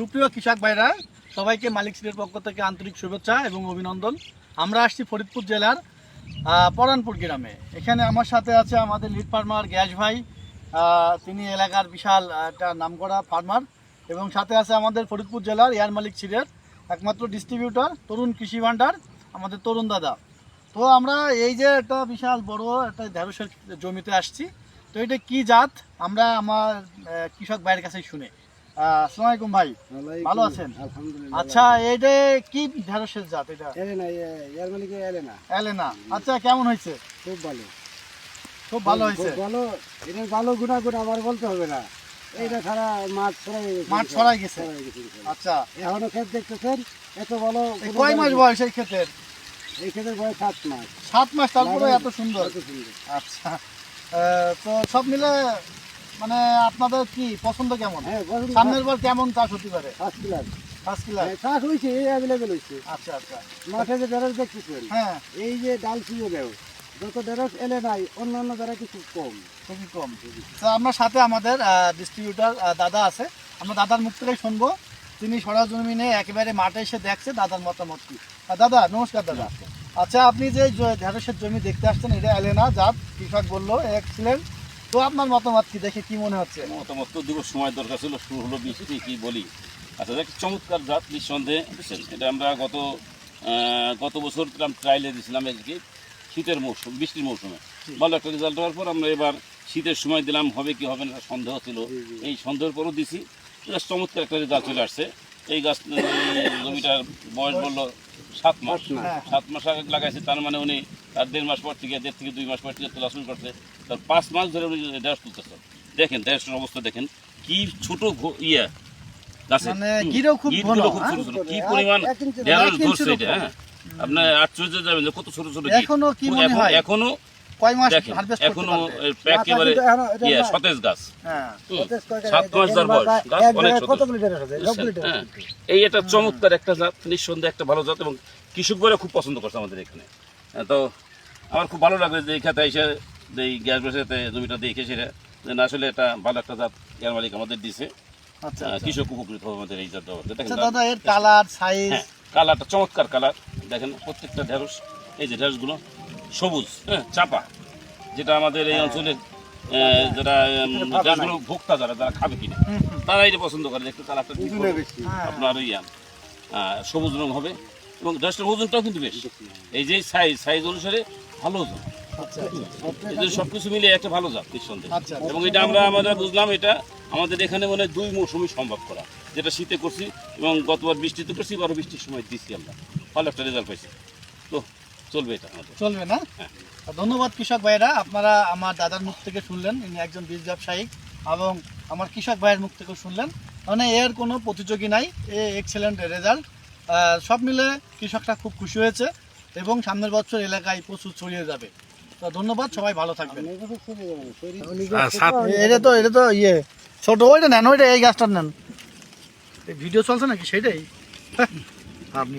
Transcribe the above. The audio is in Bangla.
সুপ্রিয় কৃষক ভাইরা, সবাইকে মালিক সিটের পক্ষ থেকে আন্তরিক শুভেচ্ছা এবং অভিনন্দন। আমরা আসছি ফরিদপুর জেলার পরানপুর গ্রামে। এখানে আমার সাথে আছে আমাদের লিড ফার্মার গ্যাস ভাই। তিনি এলাকার বিশাল একটা নামকরা ফার্মার এবং সাথে আছে আমাদের ফরিদপুর জেলার এয়ার মালিক সিটের একমাত্র ডিস্ট্রিবিউটর তরুণ কৃষি ভাণ্ডার আমাদের তরুণ দাদা। তো আমরা এই যে একটা বিশাল বড় একটা ঢেঁড়সের জমিতে আসছি। তো এটা কি জাত? আমরা আমার কৃষক ভাইয়ের কাছেই শুনে। আসসালামু আলাইকুম ভাই। ভালো আছেন? আচ্ছা এটা কি ঢেঁড়সের জাত এটা? এলে না ইয়ার মালিকে এলে না এলেনা। আচ্ছা কেমন হয়েছে? খুব ভালো। খুব ভালো হয়েছে? ভালো। এটা ভালো গুণাগুণ আমার বলতে হবে না। এইটা খারা মাছ ছড়াই মাঠ ছড়াই গেছে। আচ্ছা। এখনও ক্ষেত দেখতেছেন? এত ভালো কয় মাস বয়স এই ক্ষেতের? এই ক্ষেতের বয়স সাত মাস। সাত মাস তারপরে এত সুন্দর? এত সুন্দর। আচ্ছা। তো সব মিলে মানে আপনাদের কি পছন্দ কেমন? হ্যাঁ সামনের বার কেমন চাষ হতে পারে? ফার্স্ট ক্লাস ফার্স্ট ক্লাস চাষ হয়েছে এই অ্যাভেলেবেল হয়েছে আচ্ছা আচ্ছা। মাঠে যে ঢেঁড়স দেখতেছেন হ্যাঁ। এই যে ডাল যত ঢেঁড়স এলে নাই অন্যান্য দ্বারা কিছু কম। খুবই কম। তো আমরা সাথে আমাদের ডিস্ট্রিবিউটার দাদা আছে। আমরা দাদার মুখ থেকেই শুনব। তিনি সরজমিনে একেবারে মাঠে এসে দেখছে দাদার মতামত কি। দাদা নমস্কার দাদা। আচ্ছা আপনি যে ঢেঁড়সের জমি দেখতে আসছেন এটা এলেনা জাত কৃষক বলল এক্সিলেন্ট তো আপনার মতামত কি? দেখে কি মনে হচ্ছে? মতামত তো দিব সময় দরকার ছিল শুরু হলো বৃষ্টি কি বলি? আচ্ছা দেখ চমৎকার জাত নিঃসন্দেহে বুঝছেন? এটা আমরা গত গত বছর ট্রাইলে দিয়েছিলাম এদিকে শীতের মৌসুম বৃষ্টির মৌসুমে। ভালো একটা রেজাল্ট হওয়ার পর আমরা এবার শীতের সময় দিলাম হবে কি হবে না সন্দেহ ছিল। এই সন্দেহের পরও দিছি। বেশ চমৎকার একটা রেজাল্ট চলে আসছে। এই গাছ জমিটার বয়স বলল সাত মাস। সাত মাস আগে লাগাইছে তার মানে উনি তার দেড় মাস পর থেকে দেড় থেকে দুই মাস পর থেকে তোলা শুরু করছে। তার পাঁচ মাস ধরে উনি ড্যাস তুলতেছে। দেখেন ড্যাসের অবস্থা দেখেন কি ছোট ইয়ে। মানে হ্যাঁ? কি পরিমাণ ঢেঁড়স ধরছে এটা হ্যাঁ? আপনার আশ্চর্য যাবেন যে কত ছোট ছোট এখনও কি মনে হয়? এখনও কয় মাস হারভেস্ট এখনও একেবারে কিন্তু এখনও এটা ইয়ে। সতেজ গাছ। হ্যাঁ সাত এটা মাস ধর বয়স গাছ অনেক ঢেঁড়স ঢেঁড়স হ্যাঁ। এই একটা চমৎকার একটা জাত নিঃসন্দেহে একটা ভালো জাত এবং কৃষক বলে খুব পছন্দ করছে আমাদের এখানে। তো আমার খুব ভালো লাগে যে এই খাতে এসে যে এই গ্যাস বেসেতে জমিটা দেখে সেটা। যে না আসলে এটা ভালো একটা জাত গ্যাস মালিক আমাদের দিছে। আচ্ছা আচ্ছা। কৃষক উপকৃত হবে আমাদের এই জাত দেখেন আচ্ছা দাদা এর কালার সাইজ হ্যাঁ কালারটা চমৎকার কালার। দেখেন প্রত্যেকটা ঢেঁড়স এই যে ঢেঁড়সগুলো সবুজ হ্যাঁ চাপা। যেটা আমাদের এই অঞ্চলের আহ, যারা ঢেঁড়সগুলো ভোক্তা যারা যারা খাবে কিনা। তারা এটা পছন্দ করে একটু কালারটা। হ্যাঁ। আপনার ইয়া আহ, সবুজ রং হবে। এবং ঢেঁড়সটার ওজনটাও কিন্তু বেশ। এই যে সাইজ সাইজ অনুসারে ভালো ওজন আচ্ছা এই যে সবকিছু মিলে একটা ভালো জাত নিঃসন্দেহে। আচ্ছা এবং এটা আমরা আমরা বুঝলাম এটা আমাদের এখানে মানে দুই মৌসুমই সম্ভব করা। যেটা শীতে করছি এবং গতবার বৃষ্টিতে করছি এবারও বৃষ্টির সময় দিচ্ছি আমরা। ভালো একটা রেজাল্ট পাইছি। তো চলবে এটা আমাদের। চলবে না? হ্যাঁ। ধন্যবাদ কৃষক ভাইরা। আপনারা আমার দাদার মুখ থেকে শুনলেন ইনি একজন বীজ ব্যবসায়ী এবং আমার কৃষক ভাইয়ের মুখ থেকে শুনলেন। মানে এর কোনো প্রতিযোগী নাই এ এক্সেলেন্ট রেজাল্ট সব মিলে কৃষকরা খুব খুশি হয়েছে। এবং সামনের বছর এলাকায় প্রচুর ছড়িয়ে যাবে। তো ধন্যবাদ সবাই ভালো থাকবেন। এটা তো এটা তো ইয়ে ছোট ওইটা নেন ওইটা এই গাছটা নেন। ভিডিও চলছে নাকি? সেটাই আপনি